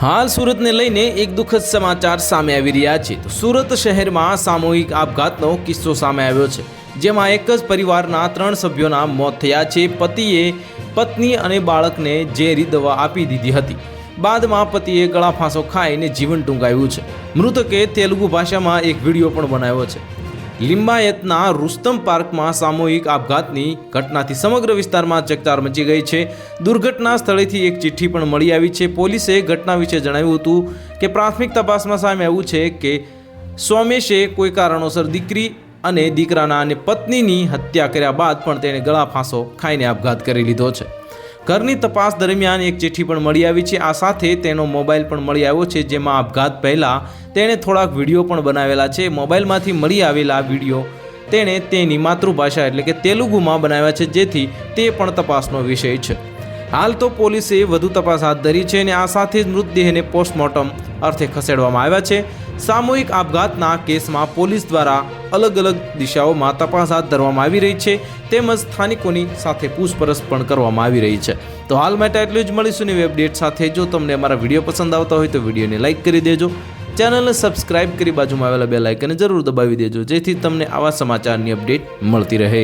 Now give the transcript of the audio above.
હાલ સુરતને લઈને એક દુઃખદ સમાચાર સામે આવી રહ્યા છે. સુરત શહેરમાં સામૂહિક આપઘાતનો કિસ્સો સામે આવ્યો છે, જેમાં એક જ પરિવારના ત્રણ સભ્યોના મોત થયા છે. પતિએ પત્ની અને બાળકને ઝેરી દવા આપી દીધી હતી. બાદમાં પતિએ ગળા ફાંસો ખાઈને જીવન ટૂંકાવ્યું છે. મૃતકે તેલુગુ ભાષામાં એક વીડિયો પણ બનાવ્યો છે. લિંબાયતના રુસ્તમ પાર્કમાં સામૂહિક આપઘાતની ઘટનાથી સમગ્ર વિસ્તારમાં ચકચાર મચી ગઈ છે. દુર્ઘટના સ્થળેથી એક ચિઠ્ઠી પણ મળી આવી છે. પોલીસે ઘટના વિશે જણાવ્યું હતું કે પ્રાથમિક તપાસમાં સામે આવ્યું છે કે સોમેશે કોઈ કારણોસર દીકરી અને દીકરાના અને પત્નીની હત્યા કર્યા બાદ પણ તેણે ગળા ફાંસો ખાઈને આપઘાત કરી લીધો છે. ઘરની તપાસ દરમિયાન એક ચિઠ્ઠી પણ મળી આવી છે. આ સાથે તેનો મોબાઈલ પણ મળી આવ્યો છે, જેમાં આપઘાત પહેલાં તેણે થોડાક વીડિયો પણ બનાવેલા છે. મોબાઈલમાંથી મળી આવેલા વીડિયો તેણે તેની માતૃભાષા એટલે કે તેલુગુમાં બનાવ્યા છે, જેથી તે પણ તપાસનો વિષય છે. હાલ તો પોલીસે વધુ તપાસ હાથ ધરી છે અને આ સાથે જ મૃતદેહને પોસ્ટમોર્ટમ અર્થે ખસેડવામાં આવ્યા છે. સામૂહિક આપઘાતના કેસમાં પોલીસ દ્વારા અલગ અલગ દિશાઓમાં તપાસ હાથ ધરવામાં આવી રહી છે, તેમજ સ્થાનિકોની સાથે પૂછપરછ પણ કરવામાં આવી રહી છે. તો હાલ માટે એટલું જ મળીશું નવી અપડેટ સાથે. જો તમને અમારા વીડિયો પસંદ આવતા હોય તો વિડીયોને લાઇક કરી દેજો. ચેનલને સબસ્ક્રાઇબ કરી બાજુમાં આવેલા બે લાઇકને જરૂર દબાવી દેજો, જેથી તમને આવા સમાચારની અપડેટ મળતી રહે.